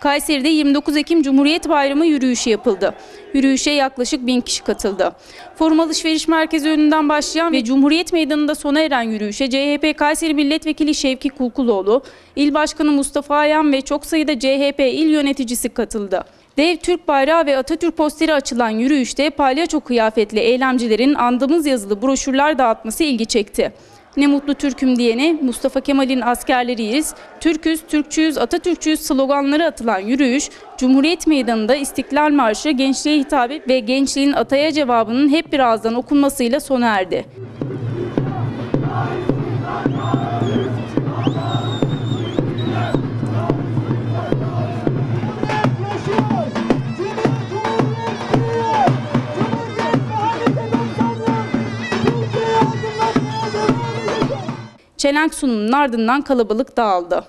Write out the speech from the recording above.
Kayseri'de 29 Ekim Cumhuriyet Bayramı yürüyüşü yapıldı. Yürüyüşe yaklaşık bin kişi katıldı. Forum Alışveriş Merkezi önünden başlayan ve Cumhuriyet Meydanı'nda sona eren yürüyüşe CHP Kayseri Milletvekili Şevki Kulkuloğlu, İl Başkanı Mustafa Ayan ve çok sayıda CHP il yöneticisi katıldı. Dev Türk bayrağı ve Atatürk posteri açılan yürüyüşte palyaço kıyafetli eylemcilerin andımız yazılı broşürler dağıtması ilgi çekti. Ne mutlu Türk'üm diyene Mustafa Kemal'in askerleriyiz, Türküz, Türkçüyüz, Atatürkçüyüz sloganları atılan yürüyüş, Cumhuriyet Meydanı'nda İstiklal Marşı gençliğe hitabı ve gençliğin ataya cevabının hep bir ağızdan okunmasıyla sona erdi. Çelenk sunumunun ardından kalabalık dağıldı.